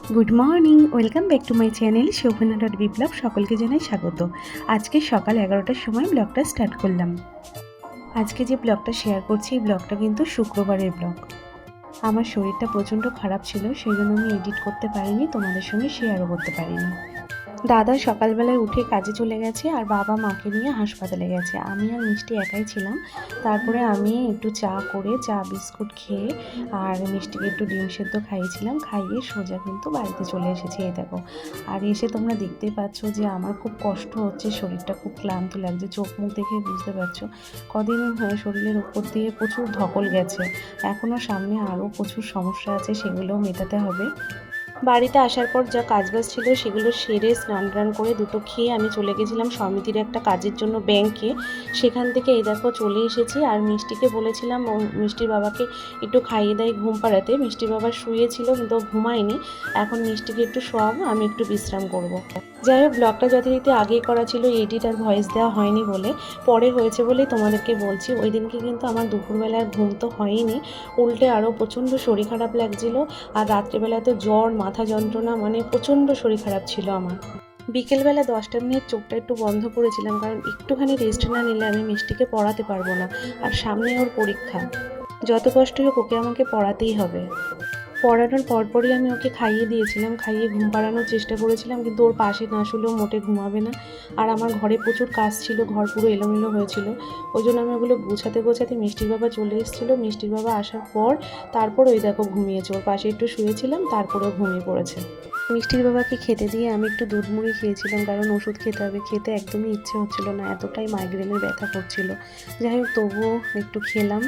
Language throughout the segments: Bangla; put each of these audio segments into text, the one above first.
Good morning welcome back to my channel Shobhana dot Biplab সকলকে জানাই স্বাগত। আজকে সকাল এগারোটার সময় ব্লগটা স্টার্ট করলাম। আজকে যে ব্লগটা শেয়ার করছি, এই ব্লগটা কিন্তু শুক্রবারের ব্লগ। আমার শরীরটা প্রচণ্ড খারাপ ছিল, সেই জন্য আমি এডিট করতে পারিনি, তোমাদের সঙ্গে শেয়ারও করতে পারিনি। দাদা সকালবেলায় উঠে কাজে চলে গেছে আর বাবা মাকে নিয়ে হাসপাতালে গেছে। আমি আর মিষ্টি একাই ছিলাম। তারপরে আমি একটু চা করে, চা, বিস্কুট খেয়ে আর মিষ্টিকে একটু ডিম সেদ্ধ খাইয়েছিলাম। খাইয়ে সোজা কিন্তু বাড়িতে চলে এসেছি, এই দেখো। আর এসে তোমরা দেখতেই পাচ্ছ যে আমার খুব কষ্ট হচ্ছে, শরীরটা খুব ক্লান্ত লাগছে, চোখ মুখ দেখে বুঝতে পারছ। কদিন শরীরের উপর দিয়ে প্রচুর ধকল গেছে। এখনও সামনে আরও প্রচুর সমস্যা আছে, সেগুলোও মেটাতে হবে। বাড়িতে আসার পর যা কাজবাজ ছিল সেগুলো সেরে স্নান টান করে দুটো খেয়ে আমি চলে গেছিলাম সমিতির একটা কাজের জন্য ব্যাংকে সেখান থেকে এই দেখো চলে এসেছি আর মিষ্টিকে বলেছিলাম, ও মিষ্টির বাবাকে একটু খাইয়ে দেয় ঘুম পাড়াতে। মিষ্টির বাবা শুয়েছিল কিন্তু ঘুমায়নি। এখন মিষ্টিকে একটু শোয়াবো, আমি একটু বিশ্রাম করব। যাই হোক ব্লগটা যথারীতি আগেই করা ছিল এডিট আর ভয়েস দেওয়া হয়নি বলে। পরে হয়েছে বলেই তোমাদেরকে বলছি, ওই দিনকে কিন্তু আমার দুপুরবেলার ঘুম তো হয়নি। উল্টে আরও প্রচণ্ড শরীর খারাপ লাগছিল আর রাত্রিবেলা তো জ্বর, মাথা যন্ত্রণা মানে প্রচণ্ড শরীর খারাপ ছিল আমার। বিকেলবেলা দশটা মিনিট চোখটা একটু বন্ধ করেছিলাম কারণ একটুখানি রেস্ট না নিলে আমি মিষ্টিকে পড়াতে পারব না, আর সামনে ওর পরীক্ষা। যত কষ্ট হোক ওকে আমাকে পড়াতেই হবে। পড়ানোর পরপরই আমি ওকে খাইয়ে দিয়েছিলাম, খাইয়ে ঘুম পাড়ানোর চেষ্টা করেছিলাম, কিন্তু ওর পাশে না শুলেও মোটে ঘুমাবে না। আর আমার ঘরে প্রচুর কাজ ছিল, ঘর পুরো এলোমেলো হয়েছিল। ওই জন্য আমি ওগুলো গোছাতে গোছাতে মিষ্টির বাবা চলে এসেছিল। মিষ্টির বাবা আসার পর তারপর ওই দেখো ঘুমিয়েছে। ওর পাশে একটু শুয়েছিলাম তারপরে ঘুমিয়ে পড়েছে। মিষ্টির বাবাকে খেতে দিয়ে আমি একটু দুধ মুড়ি খেয়েছিলাম, কারণ ওষুধ খেতে হবে। খেতে একদমই ইচ্ছে হচ্ছিল না, এতটাই মাইগ্রেনের ব্যথা করছিল। যাই হোক, তবুও একটু খেলাম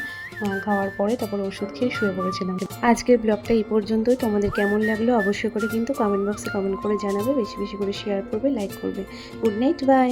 খাওয়ার পরে তারপর ওষুধ খেয়ে শুয়ে পড়েছিলাম। আজকের ব্লগটা এই পর্যন্তই তোমাদের কেমন লাগল অবশ্যই করে কিন্তু কমেন্ট বক্সে কমেন্ট করে জানাবে, বেশি বেশি করে শেয়ার করবে লাইক করবে। Good night bye